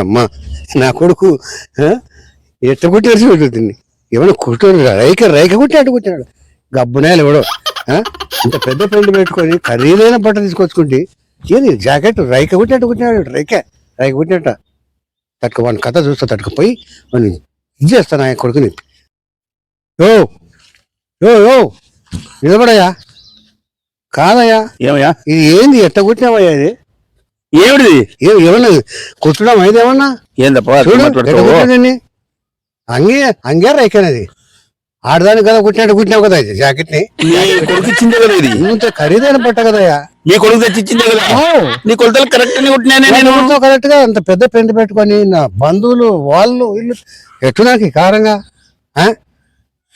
అమ్మ నా కొడుకు? ఎట్ట కుట్టారు చూడుతుంది ఏమైనా కుట్టాడు రైక రైక కుట్టాడు కుట్టాడు గబ్బునాయలు ఎవడో? ఇంత పెద్ద పెండు పెట్టుకొని ఖరీదైన బట్ట తీసుకొచ్చుకుంటే ఏది జాకెట్ రైక కుట్టినట్టు కుట్టినాడు రైక. రైక కుట్టినట్ట. తట్టుకు వాడిని కథ చూస్తా తట్టుకుపోయి వాడిని ఇది చేస్తాను ఆయన కొడుకుని. యో యో యో నిలబడయ్యా. కాదయ్యా. ఏమయ్యా? ఇది ఏంది? ఎట్ట కుట్టినావయ్యా ఇది? ఏమిటిది? ఏమన్నా? కుట్టడం అయితే ఏమన్నా అంగే ఆడదాని కదా కుట్టినట్టు కుట్టినావు కదా జాకెట్ని నీ కొడుకు ఇచ్చిందే కదా ఇది? ఇంత ఖరీదైన పట్ట కదయ్యా నీ కొడుకు తెచ్చి ఇచ్చిందే కదా? నీ కొలతలు కరెక్ట్ నేను కరెక్ట్గా అంత పెద్ద పెంట పెట్టుకొని నా బంధువులు వాళ్ళు వీళ్ళు ఎట్టు నాకు కారంగా?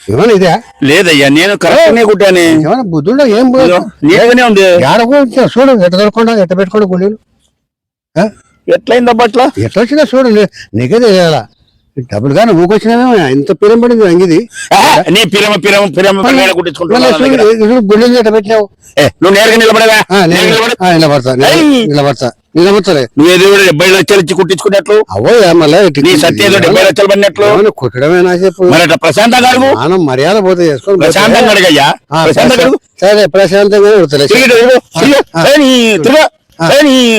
ఏమన్నా ఇదే? లేదయ్యా నేను కరెక్ట్ నే కుట్టానే. ఏమన్నా బుద్ధుండో? ఏం ఏడకో చూడు ఎట్ట దొరకకుండా ఎట్ట పెట్టుకోండి గుండెలు ఆ? ఎట్లయిందబ్బా అట్లా? ఎట్లా వచ్చినా చూడు నీ- నీకే తెలియాలా డబ్బులు కానీ ఊకొచ్చినామేమో ఇంత పిరం పడింది అంగిది నీ పిరమ పిరమ పిరమ గుండెలు పెట్టినావు. నువ్వు నేరుగా నిలబడవా. నిలబడతా! నిలబడతా నువ్వు ఏదో డెబ్బై లక్షలు ఇచ్చి కుట్టించుకున్నట్లు. అవోయా మళ్ళీ నీ సత్య ఏదో డెబ్బై లక్షలు పడినట్లు. కుట్టడమే నా చెప్పు. మరి అట్లా ప్రశాంతంగా అడుగు. మానం మర్యాద పోతే ప్రశాంతంగా అడగయ్యా. అడుగు. సరే ప్రశాంతంగా ఉడతలే. తిరిగి తిరుగు,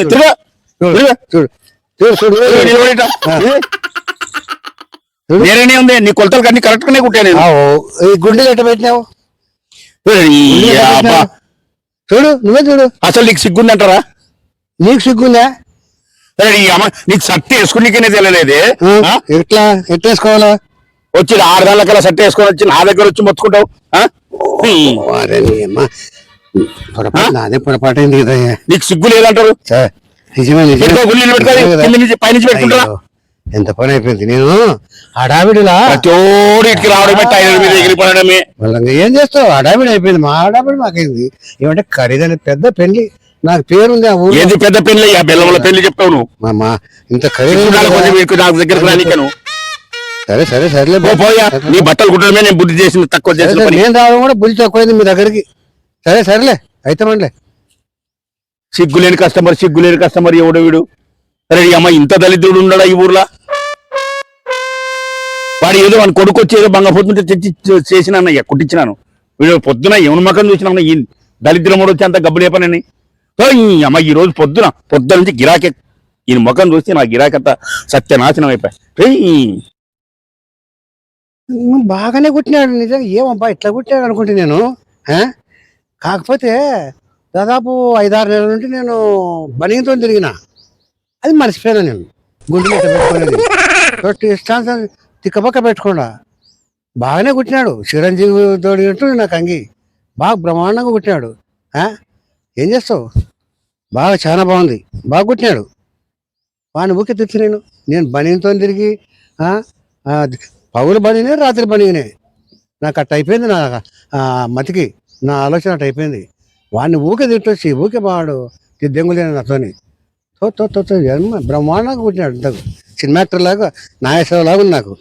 తిరుగు. చూడు. చూడు. చూడు? వేరేనే ఉంది. నీ కొలతలు అన్ని కరెక్ట్ గానే కుట్టాను నేను. ఈ గుండెలు ఎట్ట పెట్టినావు? చూడు నువ్వే చూడు. అసలు నీకు నీకు సిగ్గుందా? ఏ, ఈ అమ్మ నీకు సట్టి వేసుకునికనే తెలియలేదే? ఆ? ఎట్లా? ఎట్టేసుకోవాలా వచ్చి ఆరు నెలల సట్టి వేసుకొని వచ్చి నా దగ్గర వచ్చి మొత్తుకుంటావు? అమ్మ. పొరపాటు నాదే పొరపాటు నీకు సిగ్గు లేదంటారు? నిజమే నిజమే. పెట్టుకో, గుళ్ళని పెట్టుకోవాలి నిజమే కదా? కింద నుంచి పైనుంచి పెట్టుకుంటారా అయ్యో, ఎంత పని అయిపోయింది నేను హడావిడిలా ప్రతోడు ఇటుకి మీద వాళ్ళంగా ఏం చేస్తావు? హడావిడి అయిపోయింది మా హడావిడి మాకైంది? ఏమంటే ఖరీదైన పెద్ద పెళ్ళి. నాకు పేరుంది ఆ ఊరు. ఏది పెద్ద పెళ్ళి? అయ్యా బెల్లంలో పెళ్ళి చెప్తావు నువ్వు. ఇంత ఖరీదైన నాకు దగ్గరకు రానికను సరే సరే సరేలే పో పోయా నీ బట్టలు కుట్టడమే నేను బుద్ధి చేసింది తక్కువ పని. నేను రావడం కూడా బుద్ధి తక్కువైంది మీ దగ్గరికి. సరే సరేలే. అయితే మండలే. సిగ్గు లేని కస్టమర్ సిగ్గు లేని కస్టమర్ ఎవడు వీడు? అరే అమ్మ ఇంత దళితుడు ఉండడా ఈ ఊర్లో? వాడు ఏదో వాడిని కొడుకు వచ్చి ఏదో భంగపోతుంటే తెచ్చి చే- చేసినానయ్యా కుట్టించినాను. వీడు పొద్దున ఎవరి మకం చూసినా ఈ దళిద్రముడు వచ్చి అంత గబ్బు లేపనని. సో ఈ అమ్మ ఈ రోజు పొద్దున పొద్దున నుంచి గిరాకే. ఈయన ముఖం చూస్తే నా గిరాకంతా సత్యనాశనం అయిపోయి. బాగానే కుట్టినాడు నిజంగా ఏమబ్బా ఇట్లా కుట్టాడు అనుకుంటే నేను కాకపోతే దాదాపు ఐదారు నెలల నుండి నేను బనీతో తిరిగిన. అది మర్చిపోయాను నేను. గుండె ఇట్లా పెట్టుకునేది. ఇష్టాంతం తిక్కపక్క పెట్టుకుండా బాగానే కుట్టినాడు. చిరంజీవి తోడి అంటూ నాకు అంగి బాగా బ్రహ్మాండంగా కుట్టినాడు. ఏం చేస్తావు? బాగా చాలా బాగుంది. బాగా కుట్టినాడు. వాడిని ఊకే తెచ్చి నేను. నేను బనీతో తిరిగి పగులు బనినే రాత్రి బనిగినాయి నాకు అట్ట అయిపోయింది నా మతికి. నా ఆలోచన అట్ట అయిపోయింది. వాడిని ఊకే తిట్టొచ్చి ఊకే బాడు దెంగులేని నాతోని తో తో తో తో, బ్రహ్మాండంగా కుట్టినాడు ఇంతకు. సినిమా యాక్టర్ లాగా నాగేశ్వరరావు లాగా ఉంది నాకు.